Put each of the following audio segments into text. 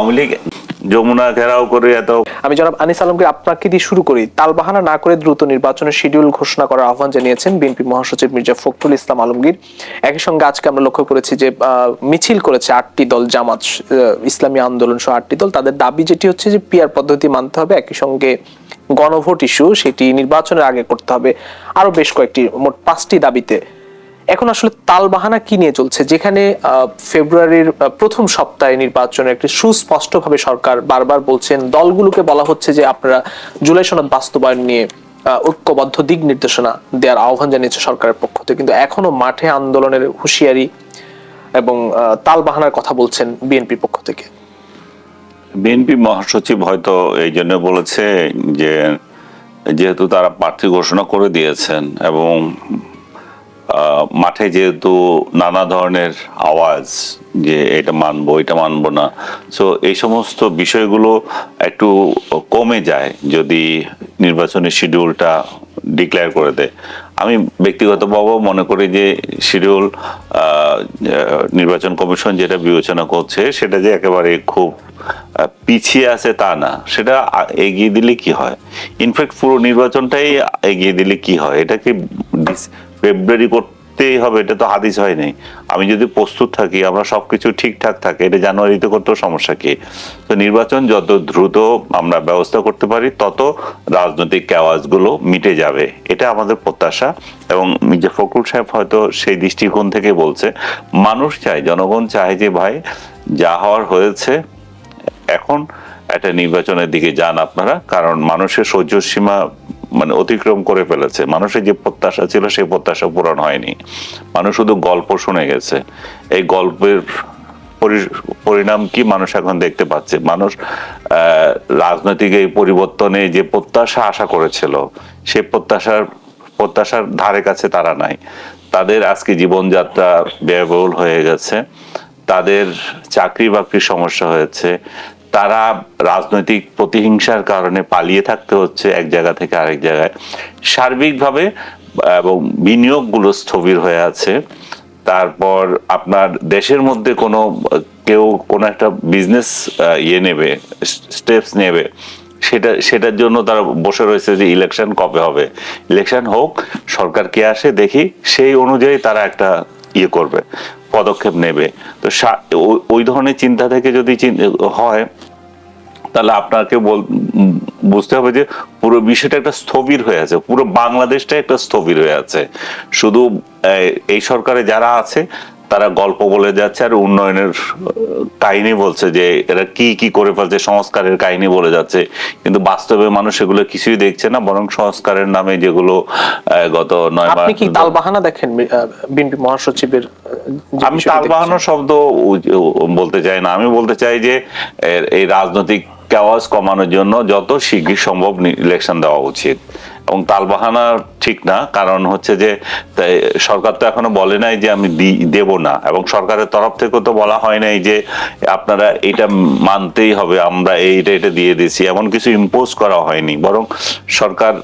আওয়ামী লীগ যমুনা ঘেরাও করে এত আমি জনাব আনিস আলমকে আপনাকে দিয়ে শুরু করি। তালবাহানা না করে দ্রুত নির্বাচনের শিডিউল ঘোষণা করার আহ্বান জানিয়েছেন বিএনপি মহাসচিব মির্জা ফখরুল ইসলাম আলমগীর। একই সঙ্গে আজকে আমরা লক্ষ্য করেছি যে মিছিল করেছে আটটি দল, জামাত ইসলামী আন্দোলন সহ আটটি দল। তাদের দাবি যেটি হচ্ছে যে পিয়ার পদ্ধতি মানতে হবে, একই সঙ্গে গণভোট ইস্যু সেটি নির্বাচনের আগে করতে হবে। আরও বেশ কয়েকটি, মোট পাঁচটি দাবিতে এখন আসলে তালবাহানা কি নিয়ে চলছে? যেখানে ফেব্রুয়ারির প্রথম সপ্তাহে নির্বাচনের একটি সুস্পষ্টভাবে সরকার বারবার বলছেন, দলগুলোকে বলা হচ্ছে যে আপনারা জুলাই সনদ বাস্তবায়ন নিয়ে ঐক্যবদ্ধ দিক নির্দেশনা দেওয়ার আহ্বান জানিয়েছে সরকারের পক্ষ থেকে। কিন্তু এখনও মাঠে আন্দোলনের হুঁশিয়ারি এবং তালবাহানার কথা বলছেন বিএনপির পক্ষ থেকে। বিএনপি মহাসচিব হয়তো এই জন্য বলেছে যে, যেহেতু তারা প্রার্থী ঘোষণা করে দিয়েছেন এবং মাঠে যেহেতু নানা ধরনের আওয়াজ যে এটা মানবো এটা মানবো না সো এই সমস্ত বিষয়গুলো একটু কমে যায় যদি নির্বাচনের শিডিউলটা ডিক্লেয়ার করে দেয়। আমি ব্যক্তিগতভাবেও মনে করি যে শিডিউল নির্বাচন কমিশন যেটা বিবেচনা করছে, সেটা যে একেবারে খুব পিছিয়ে আছে তা না। সেটা এগিয়ে দিলে কি হয়? ইনফ্যাক্ট পুরো নির্বাচনটাই এগিয়ে দিলে কি হয়? এটাকে ফেব্রুয়ারি করতেই হবে, এটা তো হাদিস হয় নাই আমি যদি প্রস্তুত থাকি, আমরা সবকিছু ঠিকঠাক থাকে, এটা জানুয়ারিতে করতেও সমস্যা কি? তো নির্বাচন যত দ্রুত আমরা ব্যবস্থা করতে পারি, তত রাজনৈতিক কেওয়াজগুলো মিটে যাবে। এটা আমাদের প্রত্যাশা। এবং মির্জা ফখরুল সাহেব হয়তো সেই দৃষ্টিকোণ থেকে বলছে, মানুষ চায়, জনগণ চায় যে, ভাই, যা হওয়ার হয়েছে, এখন একটা নির্বাচনের দিকে যান আপনারা। কারণ মানুষের সহ্য সীমা মানে অতিক্রম করে ফেলেছে। মানুষের যে প্রত্যাশা ছিল, সেই প্রত্যাশা পূরণ হয়নি। মানুষ শুধু গল্প শুনে গেছে। এই গল্পের পরি- পরিণাম কি মানুষ এখন দেখতে পাচ্ছে? মানুষ রাজনৈতিক এই পরিবর্তনে যে প্রত্যাশা আশা করেছিল, সে প্রত্যাশার প্রত্যাশার ধারে কাছে তারা নাই। তাদের আজকে জীবনযাত্রা ব্যয়বহুল হয়ে গেছে। তাদের চাকরি বাকরির সমস্যা হয়েছে। তারা রাজনৈতিক প্রতিহিংসার কারণে পালিয়ে থাকতে হচ্ছে এক জায়গা থেকে আরেক জায়গায়। সার্বিকভাবে, এবং বিনিয়োগগুলো স্থবির হয়ে আছে। তারপর আপনার দেশের মধ্যে কোনো, কেউ কোনো একটা বিজনেস ইয়ে নেবে স্টেপস নেবে। সেটা, সেটার জন্য তারা বসে রয়েছে যে ইলেকশন কবে হবে। ইলেকশন হোক, সরকার কে আসে, দেখি, সেই অনুযায়ী তারা একটা ইয়ে করবে। পদক্ষেপ নেবে। তো ওই- ধরনের চিন্তা থেকে যদি হয়, তাহলে আপনাকে বুঝতে হবে যে পুরো বিষয়টা একটা স্থবির হয়ে আছে, পুরো বাংলাদেশটা একটা স্থবির হয়ে আছে। শুধু এই সরকারে যারা আছে তারা গল্প বলে যাচ্ছে আর উন্নয়নের কাহিনী বলছে যে এরা কি কি করে ফেলছে সংস্কারের কাহিনী বলে যাচ্ছে কিন্তু বাস্তবে মানুষ এগুলো কিছুই দেখছে না বরং সংস্কারের নামে যেগুলো গত নয় আপনি কি মাস তালবাহানা দেখেন বিএনপি মহাসচিবের আমি বিষয়টি তাল দেখছেন? বাহানো শব্দ বলতে চাই না আমি বলতে চাই যে এর- এই রাজনৈতিক কেওয়াজ কমানোর জন্য যত শীঘ্র সম্ভব ইলেকশন দেওয়া উচিত। এবং তালবাহানা ঠিক না, কারণ হচ্ছে যে সরকার তো এখনও বলে নাই যে আমি দেব না। এবং সরকারের তরফ থেকে তো বলা হয় নাই যে, আপনারা এটা মানতেই হবে, আমরা এইটা এটা দিয়ে দিছি এমন কিছু ইম্পোজ করা হয়নি। বরং সরকার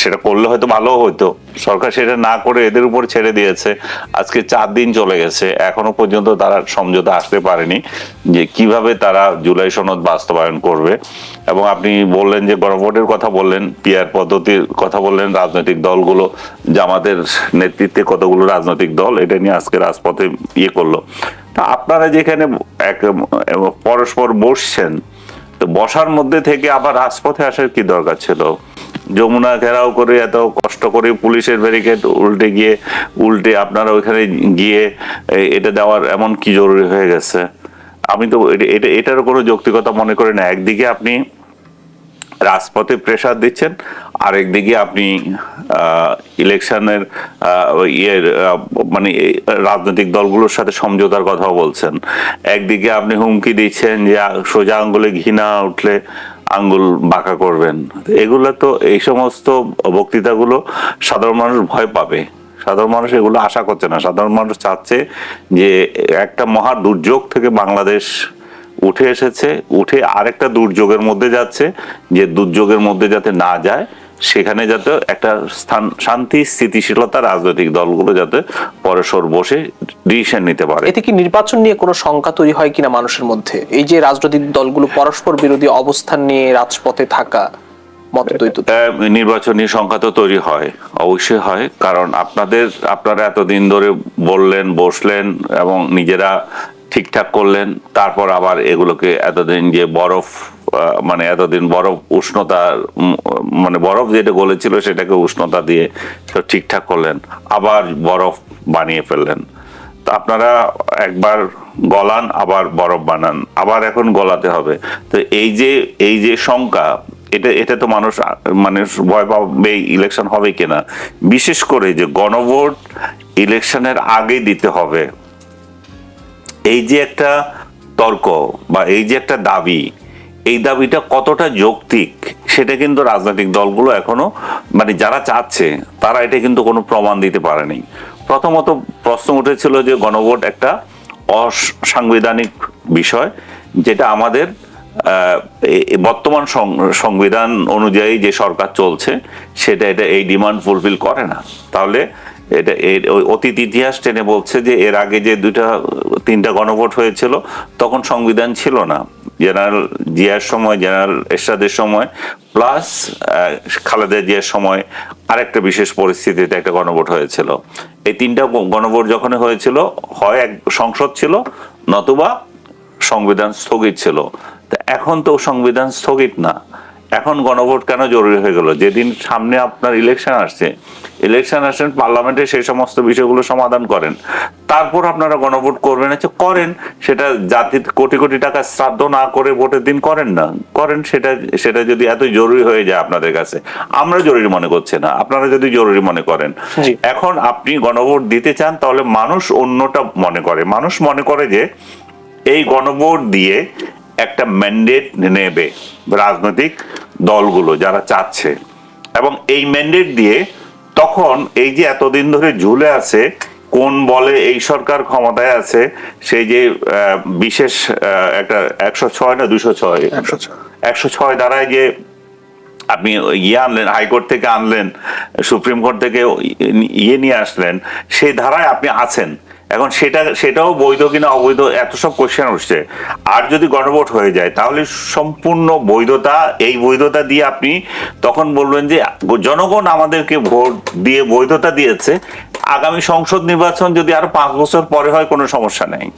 সেটা করলে হয়তো ভালো হতো। সরকার সেটা না করে এদের উপর ছেড়ে দিয়েছে। আজকে চার দিন চলে গেছে। এখনও পর্যন্ত তারা সমঝোতা আসতে পারেনি যে কীভাবে তারা জুলাই সনদ বাস্তবায়ন করবে। এবং আপনি বললেন যে গণভোটের কথা বললেন পিয়ার পদ্ধতির কথা বললেন, রাজনৈতিক দলগুলো, জামাতের নেতৃত্বে কতগুলো রাজনৈতিক দল, এটা নিয়ে আজকে রাজপথে ইয়ে করল। তা আপনারা যেখানে এক পরস্পর বসছেন, তো বসার মধ্যে থেকে আবার রাজপথে আসার কি দরকার ছিল? যমুনা ঘেরাও করে এত কষ্ট করে পুলিশের ব্যারিকেড উল্টে গিয়ে, উল্টে আপনারা ওইখানে গিয়ে এটা দেওয়ার এমন কি জরুরি হয়ে গেছে? আমি তো এটা- এটা, এটারও কোনো যৌক্তিকতা মনে করি না। একদিকে আপনি রাজপথে প্রেসার দিচ্ছেন, আরেকদিকে আপনি ইলেকশনের ইয়ের মানে রাজনৈতিক দলগুলোর সাথে সমঝোতার কথা বলছেন। একদিকে আপনি হুমকি দিচ্ছেন যে, সোজা আঙ্গুলে ঘৃণা উঠলে আঙ্গুল বাঁকা করবেন। এগুলো তো এই সমস্ত বক্তৃতাগুলো সাধারণ মানুষ ভয় পাবে। সাধারণ মানুষ এগুলো আশা করছে না। সাধারণ মানুষ চাচ্ছে যে একটা মহা দুর্যোগ থেকে বাংলাদেশ উঠে এসেছে, উঠে আরেকটা দুর্যোগের মধ্যে যাচ্ছে, যে দুর্যোগের মধ্যে যাতে না যায়। সেখানে যাতে একটা স্থান শান্তি স্থিতিশীলতা রাজনৈতিক দলগুলো যাতে পরস্পর বসে ডিসিশন নিতে পারে। এতে কি নির্বাচন নিয়ে কোনো শঙ্কা তৈরি হয় কিনা মানুষের মধ্যে? এই যে রাজনৈতিক দলগুলো পরস্পর বিরোধী অবস্থান নিয়ে রাজপথে থাকা নির্বাচনী সংখ্যা তো তৈরি হয় অবশ্যই হয়। কারণ আপনাদের আপনারা এতদিন ধরে বললেন বসলেন এবং নিজেরা ঠিকঠাক করলেন তারপর আবার এগুলোকে এতদিন যে বরফ মানে এতদিন বরফ উষ্ণতা মানে বরফ যেটা গলেছিল সেটাকে উষ্ণতা দিয়ে সব ঠিকঠাক করলেন, আবার বরফ বানিয়ে ফেললেন। তো আপনারা একবার গলান, আবার বরফ বানান, আবার এখন গলাতে হবে। তো এই যে এই যে শঙ্কা, এটা এটা তো মানুষ মানে ভয় পাবে ইলেকশন হবে কিনা। বিশেষ করে যে গণভোট ইলেকশনের আগে দিতে হবে। এই যে একটা তর্ক বা এই যে একটা দাবি এই দাবিটা কতটা যৌক্তিক সেটা কিন্তু রাজনৈতিক দলগুলো এখনও মানে যারা চাচ্ছে, তারা এটা কিন্তু কোনো প্রমাণ দিতে পারেনি। প্রথমত প্রশ্ন উঠেছিল যে গণভোট একটা অসাংবিধানিক বিষয়, যেটা আমাদের বর্তমান সংবিধান অনুযায়ী যে সরকার চলছে, সেটা এটা এই ডিমান্ড ফুলফিল করে না। তাহলে এটা অতীত ইতিহাস টেনে বলছে যে এর আগে যে দুইটা, তিনটা গণভোট হয়েছিল, তখন সংবিধান ছিল না। জেনারেল জিয়ার সময়, জেনারেল এরশাদের সময়, প্লাস খালেদা জিয়ার সময় আরেকটা বিশেষ পরিস্থিতিতে একটা গণভোট হয়েছিল। এই তিনটা গণভোট যখন হয়েছিল, হয় এক সংসদ ছিল, নতুবা সংবিধান স্থগিত ছিল। তা এখন তো সংবিধান স্থগিত না। এখন গণভোট কেন জরুরি হয়ে গেল? যেদিন সামনে আপনার ইলেকশন আসছে ইলেকশন আসেন পার্লামেন্টে সেই সমস্ত বিষয়গুলো সমাধান করেন। তারপর আপনারা গণভোট করবেন আচ্ছা করেন। সেটা জাতির কোটি কোটি টাকা শ্রাদ্ধ না করে ভোটের দিন করেন না। করেন সেটা সেটা যদি এত জরুরি হয়ে যায় আপনাদের কাছে। আমরা জরুরি মনে করছি না। আপনারা যদি জরুরি মনে করেন। এখন আপনি গণভোট দিতে চান তাহলে মানুষ অন্যটা মনে করে। মানুষ মনে করে যে এই গণভোট দিয়ে একটা ম্যান্ডেট নেবে রাজনৈতিক দলগুলো যারা চাচ্ছে। এবং এই ম্যান্ডেট দিয়ে তখন এই যে এতদিন ধরে ঝুলে আছে কোন বলে এই সরকার ক্ষমতায় আছে সেই যে বিশেষ একটা একশো ছয় না দুশো ছয়? 106 একশো ছয় দ্বারায় যে আপনি ইয়ে আনলেন হাইকোর্ট থেকে আনলেন সুপ্রিম কোর্ট থেকে ইয়ে নিয়ে আসলেন সেই ধারায় আপনি আছেন। এখন সেটা, সেটাও বৈধ কিনা অবৈধ, এত সব কোশ্চেন উঠছে। আর যদি গণভোট হয়ে যায়, তাহলে সম্পূর্ণ বৈধতা, এই বৈধতা দিয়ে আপনি তখন বলবেন যে, জনগণ আমাদেরকে ভোট দিয়ে বৈধতা দিয়েছে। আগামী সংসদ নির্বাচন যদি আরও পাঁচ বছর পরে হয়, কোনো সমস্যা নেই।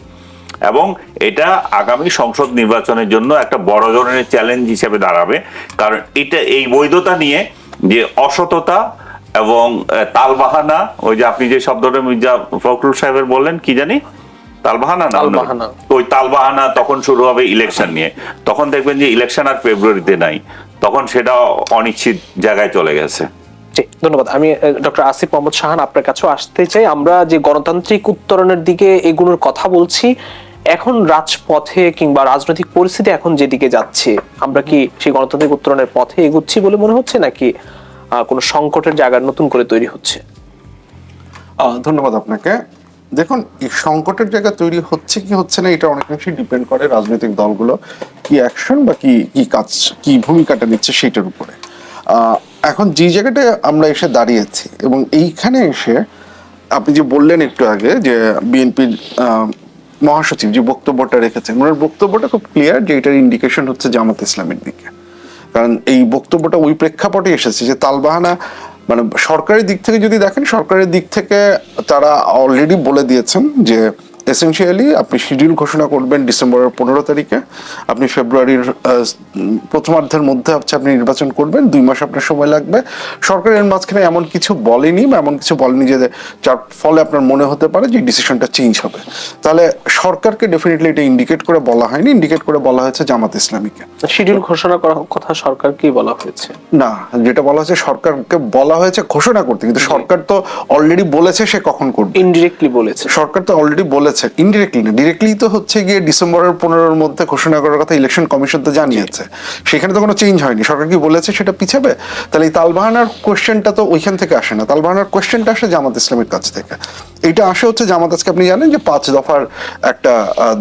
এবং এটা আগামী সংসদ নির্বাচনের জন্য একটা বড় ধরনের চ্যালেঞ্জ হিসেবে দাঁড়াবে। কারণ এটা, এই বৈধতা নিয়ে যে অসততা এবং তালবাহানা ওই যে আপনি যে শব্দটা মির্জা ফখরুল সাহেবের বললেন কি জানি? তালবাহানা না? ওই তালবাহানা তখন শুরু হবে ইলেকশন নিয়ে। তখন দেখবেন যে ইলেকশন আর ফেব্রুয়ারিতে নাই। তখন সেটা অনিশ্চিত জায়গায় চলে গেছে। ধন্যবাদ। আমি ডক্টর আসিফ মোহাম্মদ শাহান আপনার কাছেও আসতে চাই। আমরা যে গণতান্ত্রিক উত্তরণের দিকে এগুলোর কথা বলছি এখন রাজপথে কিংবা রাজনৈতিক পরিস্থিতি এখন যেদিকে যাচ্ছে আমরা কি সেই গণতান্ত্রিক উত্তরণের পথে এগুচ্ছি বলে মনে হচ্ছে নাকি? কোনো সংকটের জায়গা নতুন করে তৈরি হচ্ছে? ধন্যবাদ আপনাকে। দেখুন, এই সংকটের জায়গা তৈরি হচ্ছে কি হচ্ছে না, এটা অনেকাংশেই ডিপেন্ড করে রাজনৈতিক দলগুলো কি অ্যাকশন বা কি কি কাজ, কি ভূমিকাটা নিচ্ছে সেটার উপরে। এখন যে জায়গাটায় আমরা এসে দাঁড়িয়েছি এবং এইখানে এসে আপনি যে বললেন একটু আগে যে বিএনপির মহাসচিব যে বক্তব্যটা রেখেছেন, ওনার বক্তব্যটা খুব ক্লিয়ার যে এটার ইন্ডিকেশন হচ্ছে জামাত ইসলামের দিকে। কারণ এই বক্তব্যটা ওই প্রেক্ষাপটে এসেছে যে তালবাহানা মানে সরকারের দিক থেকে যদি দেখেন, সরকারের দিক থেকে তারা অলরেডি বলে দিয়েছেন যে এসেনশিয়ালি আপনি শিডিউল ঘোষণা করবেন ডিসেম্বরের পনেরো তারিখে। আপনি ফেব্রুয়ারির প্রথমার্ধের মধ্যে হচ্ছে আপনি নির্বাচন করবেন। দুই মাস আপনার সময় লাগবে। সরকারের মাঝখানে এমন কিছু বলেনি বা এমন কিছু বলেনি যে যার ফলে আপনার মনে হতে পারে যে ডিসিশনটা চেঞ্জ হবে। তাহলে সরকারকে ডেফিনেটলি এটা ইন্ডিকেট করে বলা হয়নি। ইন্ডিকেট করে বলা হয়েছে জামাত ইসলামীকে। শিডিউল ঘোষণা করার কথা সরকারকেই বলা হয়েছে। না যেটা বলা হয়েছে সরকারকে বলা হয়েছে ঘোষণা করতে। কিন্তু সরকার তো অলরেডি বলেছে সে কখন করবে। ইনডিরেক্টলি বলেছে। সরকার তো অলরেডি বলেছে। ইনডিরেক্টলি না ডিরেক্টলি তো হচ্ছে গিয়ে ডিসেম্বরের পনেরোর মধ্যে ঘোষণা করার কথা ইলেকশন কমিশন তো জানিয়েছে। সেখানে তো কোনো চেঞ্জ হয়নি, সরকার কি বলেছে সেটা পিছাবে? তাহলে এই তালবাহানার কোয়েশ্চেনটা তো ওইখান থেকে আসে না, তালবাহানার কোয়েশ্চেনটা আসে জামাত ইসলামের কাছ থেকে। এটা আসে হচ্ছে জামাত, আজকে আপনি জানেন যে পাঁচ দফার একটা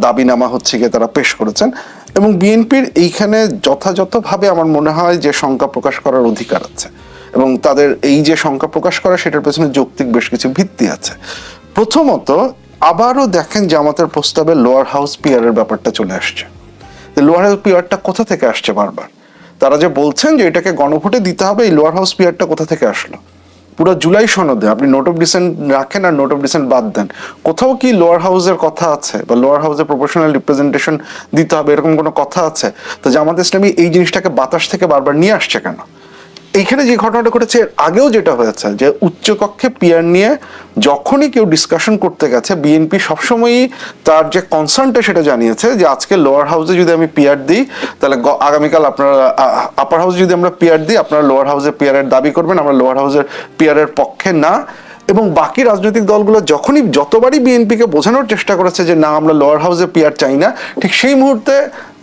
দাবিনামা হচ্ছে গিয়ে তারা পেশ করেছেন এবং বিএনপির এইখানে যথাযথভাবে আমার মনে হয় যে শঙ্কা প্রকাশ করার অধিকার আছে এবং তাদের এই যে শঙ্কা প্রকাশ করা সেটার পেছনে যৌক্তিক বেশ কিছু ভিত্তি আছে। প্রথমত আবারও দেখেন জামাতের প্রস্তাবে লোয়ার হাউস পিয়ারের ব্যাপারটা চলে আসছে। লোয়ার হাউস পিয়ারটা কোথা থেকে আসছে বারবার? তারা যে বলছেন যে এটাকে গণভোটে দিতে হবে, এই লোয়ার হাউস পিয়ারটা কোথা থেকে আসলো? পুরো জুলাই সনদে আপনি নোট অফ ডিসেন্ট রাখেন আর নোট অফ ডিসেন্ট বাদ দেন। কোথাও কি লোয়ার হাউসের কথা আছে বা লোয়ার হাউসের প্রফেশনাল রিপ্রেজেন্টেশন দিতে হবে, এরকম কোনো কথা আছে? তো জামাত ইসলামী এই জিনিসটাকে বাতাস থেকে বারবার নিয়ে আসছে কেন? এইখানে যে ঘটনাটা ঘটেছে, এর আগেও যেটা হয়েছে, যে উচ্চকক্ষে পিয়ার নিয়ে যখনই কেউ ডিসকাশন করতে গেছে বিএনপি সবসময়ই তার যে কনসার্নটা সেটা জানিয়েছে, যে আজকে লোয়ার হাউসে যদি আমি পিয়ার দিই, তাহলে আগামীকাল আপনারা আপার হাউসে যদি আমরা পিয়ার দিই, আপনারা লোয়ার হাউসে পিয়ারের দাবি করবেন, আমরা লোয়ার হাউসের পিয়ারের পক্ষে না। এবং বাকি রাজনৈতিক দলগুলো যখনই যতবারই বিএনপিকে বোঝানোর চেষ্টা করেছে যে না, আমরা লোয়ার হাউসে পিয়ার চাই না, ঠিক সেই মুহূর্তে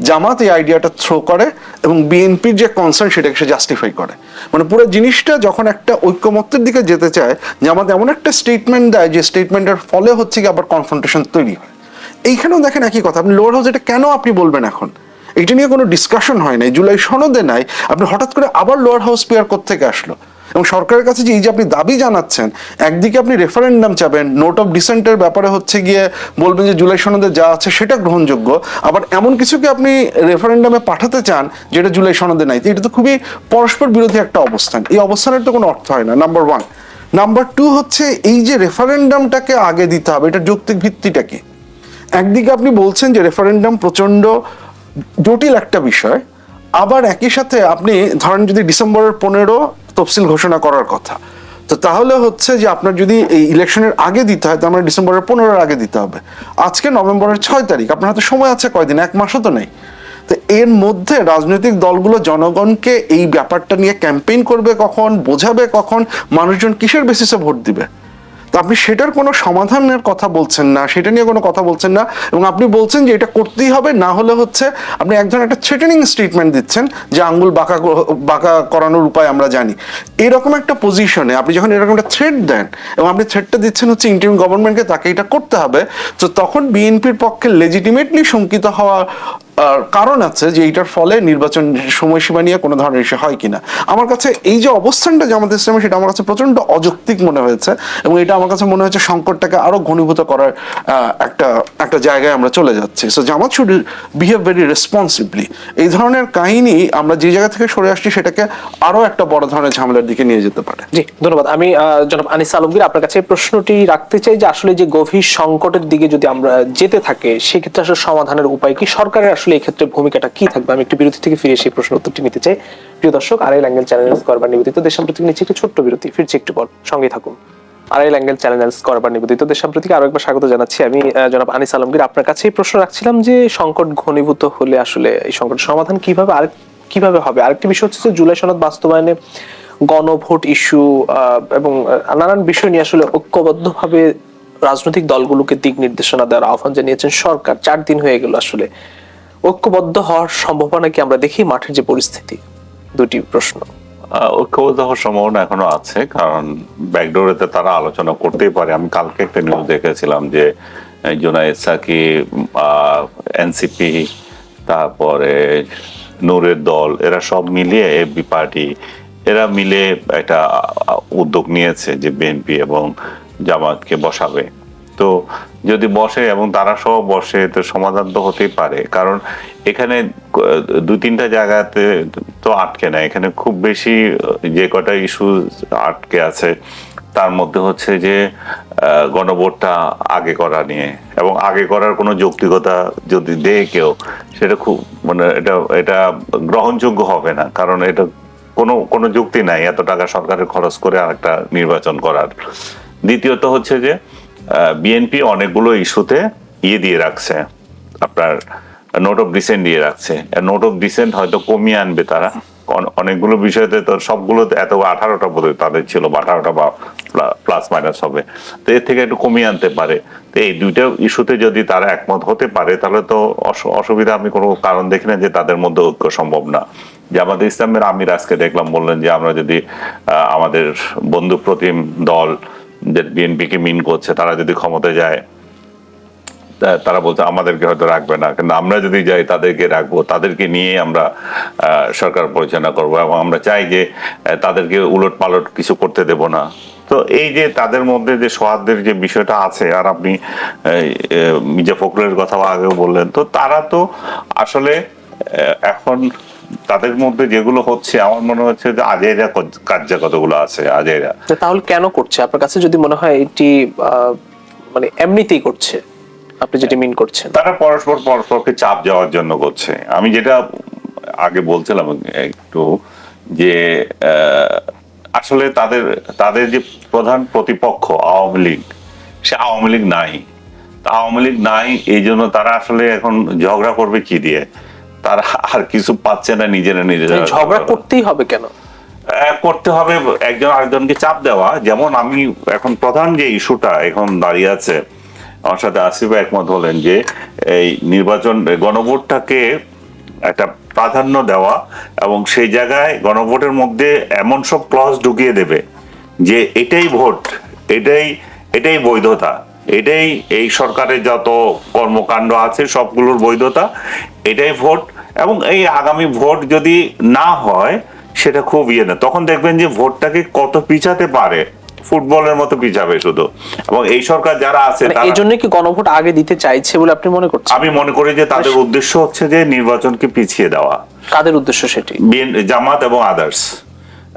জামাত এই আইডিয়াটা থ্রো করে এবং বিএনপির যে কনসার্ন সেটাকে সে জাস্টিফাই করে। মানে পুরো জিনিসটা যখন একটা ঐক্যমত্যের দিকে যেতে চায়, জামাত এমন একটা স্টেটমেন্ট দেয় যে স্টেটমেন্টের ফলে হচ্ছে কি আবার কনফ্রন্টেশন তৈরি হয়। এইখানেও দেখেন একই কথা, আপনি লোয়ার হাউস এটা কেন আপনি বলবেন এখন? এটা নিয়ে কোনো ডিসকাশন হয় নাই, জুলাই সনদে নাই, আপনি হঠাৎ করে আবার লোয়ার হাউস পিয়ার থেকে আসলো? এবং সরকারের কাছে যে এই যে আপনি দাবি জানাচ্ছেন, একদিকে আপনি রেফারেন্ডাম চাবেন নোট অফ ডিসেন্টের ব্যাপারে হচ্ছে গিয়ে বলবেন যে জুলাই সনদে যা আছে সেটা গ্রহণযোগ্য, আবার এমন কিছুকে আপনি রেফারেন্ডামে পাঠাতে চান যেটা জুলাই সনদে নাই। এটা তো খুবই পরস্পর বিরোধী একটা অবস্থান। এই অবস্থানের তো কোনো অর্থ হয় না নাম্বার ওয়ান নাম্বার টু হচ্ছে এই যে রেফারেন্ডামটাকে আগে দিতে হবে এটা যৌক্তিক ভিত্তিটা কি? একদিকে আপনি বলছেন যে রেফারেন্ডাম প্রচণ্ড জটিল একটা বিষয়, আবার একই সাথে আপনি ধরেন যদি ডিসেম্বরের পনেরো তফসিল ঘোষণা করার কথা। তো তাহলে হচ্ছে যে আপনার যদি এই ইলেকশনের আগে দিতে হয় তাহলে ডিসেম্বরের পনেরোর আগে দিতে হবে। আজকে নভেম্বরের ছয় তারিখ, আপনার হাতে সময় আছে কয়দিন? এক মাসও তো নেই। তো এর মধ্যে রাজনৈতিক দলগুলো জনগণকে এই ব্যাপারটা নিয়ে ক্যাম্পেইন করবে কখন, বোঝাবে কখন, মানুষজন কিসের বেসিসে ভোট দিবে? তো আপনি সেটার কোনো সমাধানের কথা বলছেন না সেটা নিয়ে কোনো কথা বলছেন না এবং আপনি বলছেন যে এটা করতেই হবে না হলে হচ্ছে আপনি এক ধরনের একটা থ্রেটেনিং স্টেটমেন্ট দিচ্ছেন যে আঙ্গুল বাঁকা বাঁকা করানোর উপায় আমরা জানি। এরকম একটা পজিশনে আপনি যখন এরকম একটা থ্রেট দেন এবং আপনি থ্রেটটা দিচ্ছেন হচ্ছে ইন্টারিম গভর্নমেন্টকে তাকে এটা করতে হবে তো তখন বিএনপির পক্ষে লেজিটিমেটলি শঙ্কিত হওয়ার আহ, কারণ আছে যে এইটার ফলে নির্বাচন সময়সীমা নিয়ে কোনো ধরনের ইস্যু হয় কিনা। আমার কাছে এই যে অবস্থানটা জামাত ইসলামের সেটা আমার কাছে প্রচণ্ড অযৌক্তিক মনে হয়েছে এবং এটা আমার কাছে মনে হয়েছে সংকটটাকে আরও ঘনীভূত করার একটা একটা জায়গায় আমরা চলে যাচ্ছি। So Jamaat should behave very responsibly এই ধরনের কাহিনী আমরা যে জায়গা থেকে সরে আসছি, সেটাকে আরও একটা বড় ধরনের ঝামেলার দিকে নিয়ে যেতে পারে। জি, ধন্যবাদ। আমি জনাব আনিস আলমগীর, আপনার কাছে প্রশ্নটি রাখতে চাই যে আসলে যে গভীর সংকটের দিকে যদি আমরা যেতে থাকে, সেক্ষেত্রে আসলে সমাধানের উপায় কি? সরকারের আসলে এই ক্ষেত্রে ভূমিকাটা কি থাকবে? আমি একটু বিরতি থেকে ফিরে সেই প্রশ্ন উত্তরটি নিতে চাই। প্রিয় দর্শক আড়াই ল্যাঙ্গেল চ্যানেল করবার নিবেদিত দেশ দেশাম্প্রতিক নিচে একটি ছোট্ট বিরতি। ফিরছি একটু পর। সঙ্গে থাকুন। আড়াই ল্যাঙ্গেল চ্যানেল করবার নিবেদিত দেশ দেশাম্প্রতিক আরও একবার স্বাগত জানাচ্ছি। আমি জনাব আনিস আলমগীর, আপনার কাছে এই প্রশ্ন রাখছিলাম যে সংকট ঘনীভূত হলে আসলে এই সংকট সমাধান কীভাবে আর কীভাবে হবে? আরেকটি বিষয় হচ্ছে যে জুলাই সনদ বাস্তবায়নে গণভোট ইস্যু এবং নানান বিষয় নিয়ে আসলে ঐক্যবদ্ধভাবে রাজনৈতিক দলগুলোকে দিক নির্দেশনা দেওয়ার আহ্বান জানিয়েছেন সরকার। চার দিন হয়ে গেল আসলে। ঐক্যবদ্ধ হওয়ার সম্ভাবনা কি আমরা দেখি মাঠের যে পরিস্থিতি? দুটি প্রশ্ন। ঐক্যবদ্ধ হওয়ার সম্ভাবনা এখনও আছে, কারণ ব্যাকডোরেতে তারা আলোচনা করতেই পারে। আমি কালকে একটা নিউজ দেখেছিলাম যে জুনাইদ সাকি এনসিপি তারপরে নূরের দল, এরা সব মিলিয়ে এবি পার্টি এরা মিলে একটা উদ্যোগ নিয়েছে যে বিএনপি এবং জামাতকে বসাবে। তো যদি বসে এবং তারা সহ বসে, তো সমাধান তো হতেই পারে। কারণ এখানে দু তিনটা জায়গাতে তো আটকে না। এখানে খুব বেশি যে কটা ইস্যু আটকে আছে, তার মধ্যে হচ্ছে যে গণভোটটা আগে করা নিয়ে। এবং আগে করার কোনো যৌক্তিকতা যদি দেয় কেউ, সেটা খুব মানে এটা এটা গ্রহণযোগ্য হবে না। কারণ এটা কোনো কোনো যুক্তি নাই, এত টাকা সরকারের খরচ করে আর একটা নির্বাচন করার। দ্বিতীয়ত হচ্ছে যে বিএনপি অনেকগুলো ইস্যুতে ইয়ে দিয়ে রাখছে, আপনার নোট অফ ডিসেন্ট দিয়ে রাখছে। নোট অফ ডিসেন্ট হয়তো কমিয়ে আনবে তারা। অনেকগুলো বিষয়তে তো সবগুলো এত আঠারোটা বোধ তাদের ছিল, বা আঠারোটা বা প্লাস মাইনাস হবে। তো এর থেকে একটু কমিয়ে আনতে পারে। তো এই দুইটা ইস্যুতে যদি তারা একমত হতে পারে, তাহলে তো অসু- অসুবিধা আমি কোনো কারণ দেখি না যে তাদের মধ্যে ঐক্য সম্ভব না। যে আমাদের ইসলামের আমির আজকে দেখলাম বললেন যে আমরা যদি আমাদের বন্ধু প্রতিম দল যে বিএনপিকে মিন করছে, তারা যদি ক্ষমতায় যায় তারা বলছে আমাদেরকে হয়তো রাখবে না। কিন্তু আমরা যদি যাই, তাদেরকে রাখব, তাদেরকে নিয়ে আমরা সরকার পরিচালনা করব এবং আমরা চাই যে তাদেরকে উলট পালট কিছু করতে দেব না। তো এই যে তাদের মধ্যে যে সৌহার্দের যে বিষয়টা আছে, আর আপনি মির্জা ফখরুলের কথা আগেও বললেন, তো তারা তো আসলে এখন তাদের মধ্যে যেগুলো হচ্ছে আমার মনে হচ্ছে যে আজেরা কার্যা কতগুলো আছে আজেরা তাহলে কেন করছে? আপনার কাছে যদি মনে হয় এটি মানে এমনিতেই করছে আপনি যেটি মিন করছেন। তারা পরস্পর পরস্পরকে চাপ দেওয়ার জন্য করছে। আমি যেটা আগে বলছিলাম একটু যে আহ, আসলে তাদের তাদের যে প্রধান প্রতিপক্ষ আওয়ামী লীগ সে আওয়ামী লীগ নাই। আওয়ামী লীগ নাই এই জন্য তারা আসলে এখন ঝগড়া করবে কি দিয়ে? তারা আর কিছু পাচ্ছে না নিজেরা নিজেরা ঝগড়া করতেই হবে কেন? করতে হবে একজন আরেকজনকে চাপ দেওয়া। যেমন আমি এখন প্রধান যে ইস্যুটা এখন দাঁড়িয়ে আছে আমার সাথে আসিফ একমত হলেন যে এই নির্বাচন গণভোটটাকে একটা প্রাধান্য দেওয়া এবং সেই জায়গায় গণভোটের মধ্যে এমন সব ক্লজ ঢুকিয়ে দেবে যে এটাই ভোট এটাই এটাই বৈধতা এটাই এই সরকারের যত কর্মকাণ্ড আছে সবগুলোর বৈধতা এটাই ভোট এবং এই আগামী ভোট যদি না হয় সেটা খুব ইয়ে না। তখন দেখবেন যে ভোটটাকে কত পিছাতে পারে। ফুটবলের মতো পিছাবে শুধু। এবং এই সরকার যারা আছে মানে এই জন্য কি গণভোট আগে দিতে চাইছে বলে আপনি মনে করছেন? আমি মনে করি যে তাদের উদ্দেশ্য হচ্ছে যে নির্বাচনকে পিছিয়ে দেওয়া। কাদের উদ্দেশ্য সেটি? জামাত এবং আদার্স।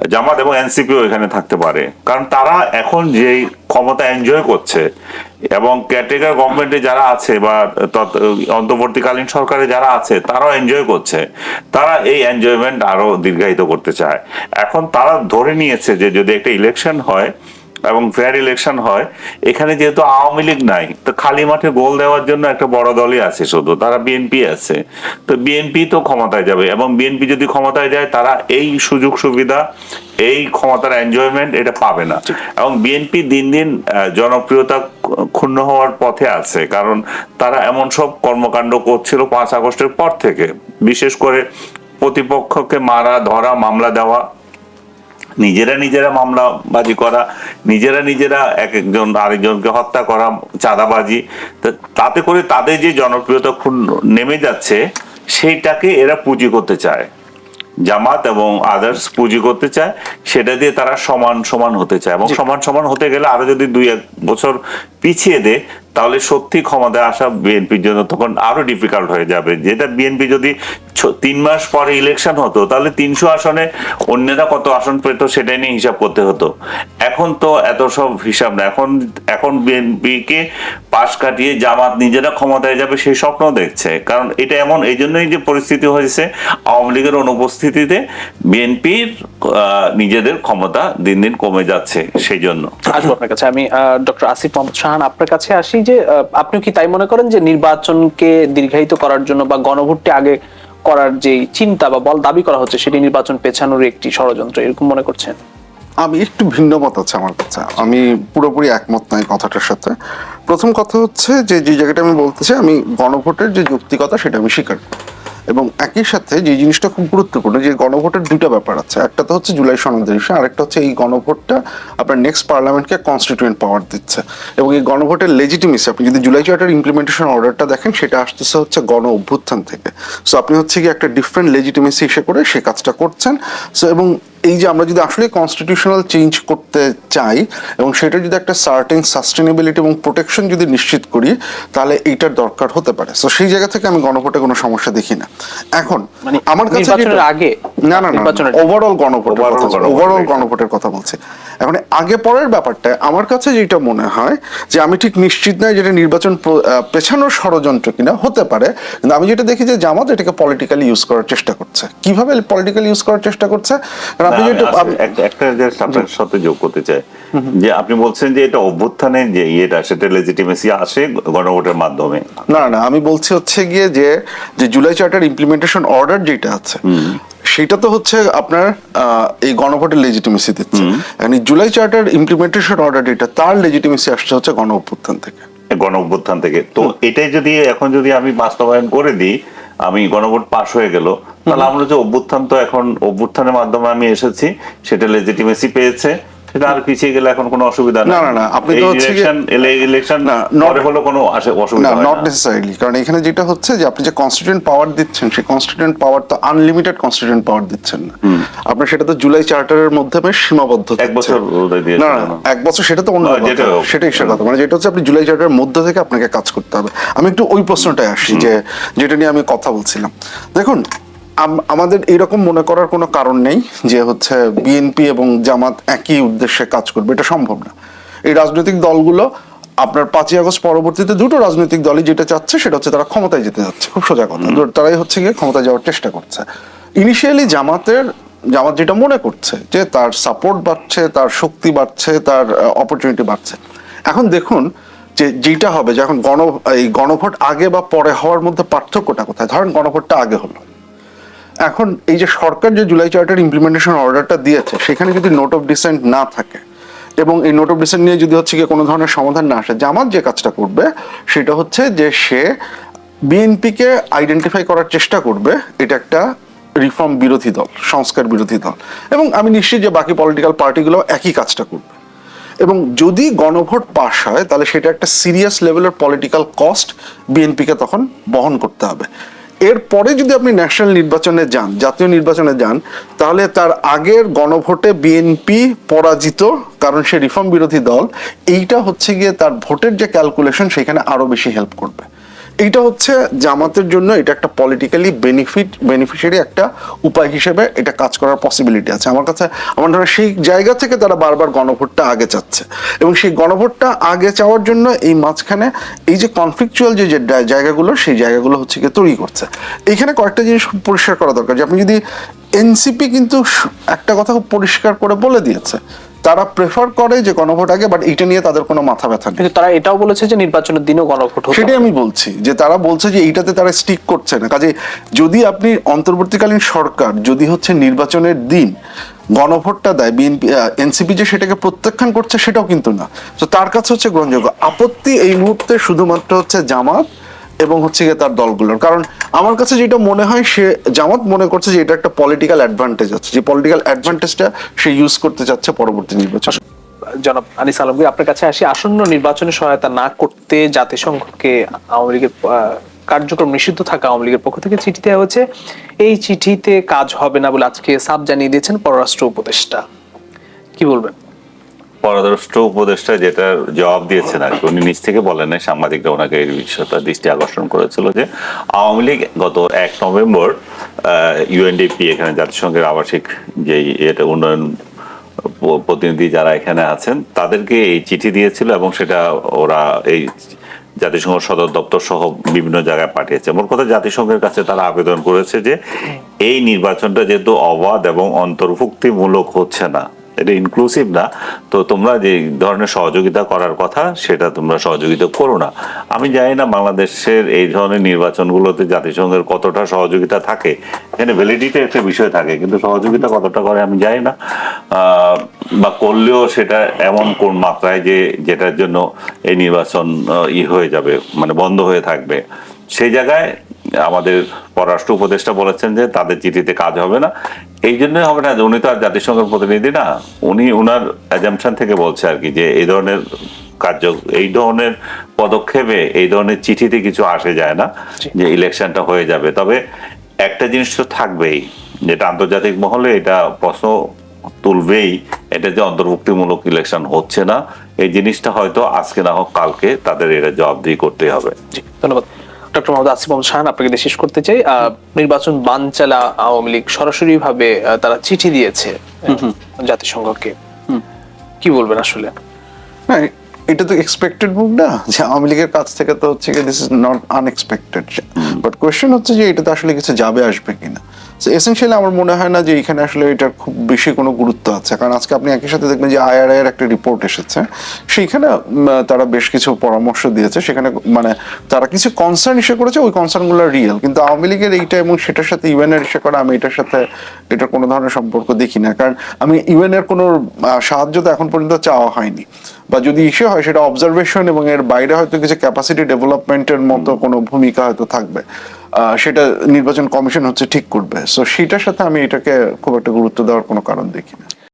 জামাত এবং এনসিপিও এখানে থাকতে পারে। কারণ তারা এখন যেই ক্ষমতা এনজয় করছে। এবং ক্যাটেগর গভর্নমেন্টে যারা আছে বা অন্তর্বর্তীকালীন সরকারে যারা আছে, তারাও এনজয় করছে। তারা এই এনজয়মেন্ট আরও দীর্ঘায়িত করতে চায়। এখন তারা ধরে নিয়েছে যে যদি একটা ইলেকশন হয় এবং ফেয়ার ইলেকশন হয় এখানে যেহেতু আওয়ামী লীগ নাই তো খালি মাঠে গোল দেওয়ার জন্য একটা বড় দলই আছে শুধু তারা বিএনপি আছে। তো বিএনপি তো ক্ষমতায় যাবে এবং বিএনপি যদি ক্ষমতায় যায় তারা এই সুযোগ সুবিধা এই ক্ষমতার এনজয়মেন্ট এটা পাবে না। এবং বিএনপি দিন দিন জনপ্রিয়তা ক্ষুণ্ণ হওয়ার পথে আছে কারণ তারা এমন সব কর্মকাণ্ড করছিল পাঁচ আগস্টের পর থেকে। বিশেষ করে প্রতিপক্ষকে মারা ধরা মামলা দেওয়া নিজেরা নিজেরা মামলাবাজি করা নিজেরা নিজেরা এক একজন আরেকজনকে হত্যা করা চাঁদাবাজি তাতে করে তাদের যে জনপ্রিয়তা খুন নেমে যাচ্ছে সেইটাকে এরা পুঁজি করতে চায়। জামাত এবং আদার্স পুঁজি করতে চায় সেটা দিয়ে তারা সমান সমান হতে চায় এবং সমান সমান হতে গেলে আরও যদি দুই এক বছর পিছিয়ে দেয় তাহলে সত্যি ক্ষমতায় আসা বিএনপির জন্য তখন আরও ডিফিকাল্ট হয়ে যাবে। যেটা বিএনপি যদি তিন মাস পরে ইলেকশন হতো, তাহলে তিনশো আসনে অন্যরা কত আসন পেত সেটাই নিয়ে হিসাব করতে হতো। এখন তো এত সব হিসাব না এখন এখন বিএনপি কে পাশ কাটিয়ে জামাত নিজেরা ক্ষমতায় যাবে সেই স্বপ্ন দেখছে। কারণ এটা এমন এই জন্যই যে পরিস্থিতি হয়েছে, আওয়ামী লীগের অনুপস্থিতিতে বিএনপির নিজেদের ক্ষমতা দিন দিন কমে যাচ্ছে সেই জন্য আসব আপনার কাছে আমি ডক্টর আসিফ মোহাম্মদ শাহান আপনার কাছে আসি যে আপনি কি তাই মনে করেন যে নির্বাচনকে দীর্ঘায়িত করার জন্য বা গণভোটটি আগে করার যে চিন্তা বা বল দাবি করা হচ্ছে সেটি নির্বাচন পেছানোর একটি ষড়যন্ত্র এরকম মনে করছেন? আমি একটু ভিন্ন মত আছে আমার কাছে। আমি পুরোপুরি একমত নাই কথাটার সাথে। প্রথম কথা হচ্ছে যে যে জায়গাটা আমি বলতে চাই আমি গণভোটের যে যুক্তিকতা সেটা আমি স্বীকার করি। এবং একই সাথে যে জিনিসটা খুব গুরুত্বপূর্ণ, যে গণভোটের দুটো ব্যাপার আছে। একটা তো হচ্ছে জুলাই ইস্যু আরেকটা হচ্ছে এই গণভোটটা আপনার নেক্সট পার্লামেন্টকে কনস্টিটিউয়েন্ট পাওয়ার দিচ্ছে। এবং এই গণভোটের লেজিটিমেসি আপনি যদি জুলাই চার্টার ইমপ্লিমেন্টেশন অর্ডারটা দেখেন, সেটা আসতেছে হচ্ছে গণ অভ্যুত্থান থেকে। সো আপনি হচ্ছে কি একটা ডিফারেন্ট লেজিটিমেসি এসে করে সে কাজটা করছেন। সো এবং এই যে আমরা যদি আসলে কনস্টিটিউশনাল চেঞ্জ করতে চাই এবং সেটা যদি একটা সার্টেন সাস্টেনেবিলিটি এবং প্রোটেকশন যদি নিশ্চিত করি তাহলে এইটার দরকার হতে পারে। সো সেই জায়গা থেকে আমি গণভোটে কোনো সমস্যা দেখি না। এখন মানে আমার কাছে আগে? না না না ওভারঅল গণভোট, ওভারঅল গণভোটের কথা বলছি। এখন আগে পরের ব্যাপারটা আমার কাছে যেটা মনে হয় যে আমি ঠিক নিশ্চিত নয় যেটা নির্বাচন পেছানোর ষড়যন্ত্র কিনা হতে পারে। কিন্তু আমি যেটা দেখি যে জামাত এটাকে পলিটিক্যালি ইউজ করার চেষ্টা করছে। কীভাবে পলিটিক্যালি ইউজ করার চেষ্টা করছে? কারণ আপনি একটা- একটা just আপনার সাথে যোগ করতে চাই যে আপনি বলছেন যে এটা অভ্যুত্থানের যে ইয়েটা সেটা লেজিটিমেসি আসে গণভোটের মাধ্যমে। না না আমি বলছি হচ্ছে গিয়ে যে যে জুলাই চার্টার ইমপ্লিমেন্টেশন অর্ডার যেটা আছে সেটা তো হচ্ছে আপনার এই গণভোটের লেজিটিমেসি দিচ্ছে। মানে জুলাই চার্টার ইমপ্লিমেন্টেশন অর্ডার যেটা তার লেজিটিমেসি আসছে হচ্ছে গণ অভ্যুত্থান থেকে। গণ অভ্যুত্থান থেকে। তো এটাই যদি এখন যদি আমি বাস্তবায়ন করে দিই আমি গণভোট পাশ হয়ে গেল। তাহলে আমরা যে অভ্যুত্থান তো এখন অভ্যুত্থানের মাধ্যমে আমি এসেছি সেটা লেজিটিমেসি পেয়েছে। সেটা আর পিছিয়ে গেলে এখন কোনো অসুবিধা না, না, না, আপনি তো হচ্ছে ইলেকশন ইলেকশন না, পরে হলো কোনো না অসুবিধা হয় নট নেসেসারিলি কারণ এখানে যেটা হচ্ছে যে আপনি যে কনস্টিটিউন্ট পাওয়ার দিচ্ছেন সেই কনস্টিটিউন্ট পাওয়ার তো আনলিমিটেড কনস্টিটিউন্ট পাওয়ার দিচ্ছেন না। আপনার সেটা তো জুলাই চার্টারের মাধ্যমে সীমাবদ্ধ এক বছর না না, না? এক বছর সেটা তো অন্য যেটা সেটাই সে কথা। মানে যেটা হচ্ছে আপনি জুলাই চার্টারের মধ্য থেকে আপনাকে কাজ করতে হবে। আমি একটু ওই প্রশ্নটায় আসি যে যেটা নিয়ে আমি কথা বলছিলাম। দেখুন আমাদের এরকম মনে করার কোনো কারণ নেই যে হচ্ছে বিএনপি এবং জামাত একই উদ্দেশ্যে কাজ করবে এটা সম্ভব না। এই রাজনৈতিক দলগুলো আপনার পাঁচই আগস্ট পরবর্তীতে দুটো রাজনৈতিক দলই যেটা চাচ্ছে সেটা হচ্ছে তারা ক্ষমতায় যেতে যাচ্ছে খুব সোজা কথা। তারাই হচ্ছে গিয়ে ক্ষমতায় যাওয়ার চেষ্টা করছে। ইনিশিয়ালি জামাতের জামাত যেটা মনে করছে যে তার সাপোর্ট বাড়ছে তার শক্তি বাড়ছে তার অপরচুনিটি বাড়ছে। এখন দেখুন যে যেটা হবে যখন গণ এই গণভোট আগে বা পরে হওয়ার মধ্যে পার্থক্যটা কোথায়? ধরেন গণভোটটা আগে হলো। এখন এই যে সরকার যে জুলাই চার্টার ইমপ্লিমেন্টেশন অর্ডারটা দিয়েছে, সেখানে যদি নোট অফ ডিসেন্ট না থাকে, এবং এই নোট অফ ডিসেন্ট নিয়ে যদি হচ্ছে গিয়ে কোনো ধরনের সমাধান না আসে, জামাত যে কাজটা করবে সেটা হচ্ছে যে সে বিএনপিকে আইডেন্টিফাই করার চেষ্টা করবে, এটা একটা রিফর্ম বিরোধী দল, সংস্কার বিরোধী দল। এবং আমি নিশ্চিত যে বাকি পলিটিক্যাল পার্টিগুলো একই কাজটা করবে। এবং যদি গণভোট পাশ হয়, তাহলে সেটা একটা সিরিয়াস লেভেলের পলিটিক্যাল কস্ট বিএনপিকে তখন বহন করতে হবে। এরপরে যদি আপনি ন্যাশনাল নির্বাচনে যান, জাতীয় নির্বাচনে যান, তাহলে তার আগের গণভোটে বিএনপি পরাজিত, কারণ সে রিফর্ম বিরোধী দল, এইটা হচ্ছে গিয়ে তার ভোটের যে ক্যালকুলেশন সেখানে আরও বেশি হেল্প করবে। এইটা হচ্ছে জামাতের জন্য এটা একটা পলিটিক্যালি বেনিফিট বেনিফিশিয়ারি একটা উপায় হিসেবে এটা কাজ করার পসিবিলিটি আছে। আমার কাছে আমার ধরনের সেই জায়গা থেকে তারা বারবার গণভোটটা আগে চাচ্ছে। এবং সেই গণভোটটা আগে চাওয়ার জন্য এই মাঝখানে এই যে কনফ্লিকচুয়াল যে জায়গাগুলো, সেই জায়গাগুলো হচ্ছে গিয়ে তৈরি করছে। এইখানে কয়েকটা জিনিস পরিষ্কার করা দরকার যে আপনি যদি এনসিপি কিন্তু একটা কথা খুব পরিষ্কার করে বলে দিয়েছে তারা প্রেফার করে যে গণভোট আগে বাট এটা নিয়ে তাদের কোনো মাথা ব্যথা নেই। কিন্তু তারা এটাও বলেছে যে নির্বাচনের দিনও গণভোট হতে সেটাই আমি বলছি যে তারা বলছে যে এইটাতে তারা স্টিক করছে না। কাজে যদি আপনি অন্তর্বর্তীকালীন সরকার যদি হচ্ছে নির্বাচনের দিন গণভোটটা দেয় বিএনপি এনসিপি যে সেটাকে প্রত্যাখ্যান করছে সেটাও কিন্তু না। তো তার কাছে হচ্ছে গ্রহণযোগ্য। আপত্তি এই মুহূর্তে শুধুমাত্র হচ্ছে জামাত এবং হচ্ছে গিয়ে তার দলগুলোর। কারণ আমার কাছে যেটা মনে হয়, সে জামাত মনে করছে যে এটা একটা পলিটিক্যাল অ্যাডভান্টেজ আছে। যে পলিটিক্যাল অ্যাডভান্টেজটা সে ইউজ করতে চাচ্ছে পরবর্তী নির্বাচন। জনাব আনিস আলমগীর আপনার কাছে আসি, আসন্ন নির্বাচনে সহায়তা না করতে জাতিসংঘকে আওয়ামী লীগের কার্যক্রম নিষিদ্ধ থাকা আওয়ামী লীগের পক্ষ থেকে চিঠি দেওয়া হয়েছে। এই চিঠিতে কাজ হবে না বলে আজকে সাব জানিয়ে দিয়েছেন পররাষ্ট্র উপদেষ্টা। কি বলবেন? পররাষ্ট্র উপদেষ্টা যেটার জবাব দিয়েছেন আর কি, উনি নিজ থেকে বলেন নাই সাংবাদিকরা ওনাকে এই বিষয়টা দৃষ্টি আকর্ষণ করেছিল যে আওয়ামী লীগ গত এক নভেম্বর ইউএনডিপি এখানে জাতিসংঘের আবাসিক যে এটা উন্নয়ন প্রতিনিধি যারা এখানে আছেন তাদেরকে এই চিঠি দিয়েছিল এবং সেটা ওরা এই জাতিসংঘ সদর দপ্তর সহ বিভিন্ন জায়গায় পাঠিয়েছে। মোট কথা জাতিসংঘের কাছে তারা আবেদন করেছে যে এই নির্বাচনটা যেহেতু অবাধ এবং অন্তর্ভুক্তিমূলক হচ্ছে না এটা ইনক্লুসিভ না। তো তোমরা যে ধরনের সহযোগিতা করার কথা, সেটা তোমরা সহযোগিতা করো না। আমি জানি না বাংলাদেশের এই ধরনের নির্বাচনগুলোতে জাতিসংঘের কতটা সহযোগিতা থাকে। এখানে ভ্যালিডিটি একটা বিষয় থাকে, কিন্তু সহযোগিতা কতটা করে আমি জানি না। বা করলেও সেটা এমন কোন মাত্রায় যে যেটার জন্য এই নির্বাচন ই হয়ে যাবে মানে বন্ধ হয়ে থাকবে। সেই জায়গায় আমাদের পররাষ্ট্র উপদেষ্টা বলেছেন যে তাদের চিঠিতে কাজ হবে না। এই জন্যই হবে না যে উনি তো আর জাতিসংঘের প্রতিনিধি না উনি উনার অ্যাজামশন থেকে বলছে আর কি যে এই ধরনের কার্য এই ধরনের পদক্ষেপে এই ধরনের চিঠিতে কিছু আসে যায় না যে ইলেকশনটা হয়ে যাবে। তবে একটা জিনিস তো থাকবেই যেটা আন্তর্জাতিক মহলে এটা প্রশ্ন তুলবেই এটা যে অন্তর্ভুক্তিমূলক ইলেকশন হচ্ছে না এই জিনিসটা হয়তো আজকে না হোক কালকে তাদের এটা জবাবদিহি করতেই হবে। ধন্যবাদ। ডক্টর মোহাম্মদ আসিফ মোহাম্মদ শাহান আপনাকে দিয়ে শেষ করতে চাই। নির্বাচন বানচালা আওয়ামী লীগ সরাসরি ভাবে তারা চিঠি দিয়েছে জাতিসংঘকে। কি বলবেন আসলে? না এটা তো এক্সপেক্টেড মুভ না যে আওয়ামী লীগের কাছ থেকে তো হচ্ছে this is not unexpected but question হচ্ছে যে এটাতে আসলে কিছু যাবে আসবে কিনা। এসেন্সিয়ালি আমার মনে হয় না যে এখানে আসলে এটার খুব বেশি কোনো গুরুত্ব আছে। কারণ আজকে আপনি একই সাথে দেখবেন যে আইআরআই এর একটা রিপোর্ট এসেছে। সেইখানে তারা বেশ কিছু পরামর্শ দিয়েছে। সেখানে মানে তারা কিছু কনসার্ন ইস্যু করেছে, ওই কনসার্নগুলো রিয়েল কিন্তু আওয়ামী লীগের এইটা এবং সেটার সাথে ইউএনের ইস্যু করা, আমি এটার সাথে, এটার কোনো ধরনের সম্পর্ক দেখি না। কারণ আমি ইউএনের কোনো সাহায্য তো এখন পর্যন্ত চাওয়া হয়নি। বা যদি ইস্যু হয়, সেটা অবজারভেশন এবং এর বাইরে হয়তো কিছু ক্যাপাসিটি ডেভেলপমেন্টের মতো কোনো ভূমিকা হয়তো থাকবে। সেটা নির্বাচন কমিশন হচ্ছে ঠিক করবে। সো সেটার সাথে আমি এটাকে খুব একটা গুরুত্ব দেওয়ার কোনো কারণ দেখি না।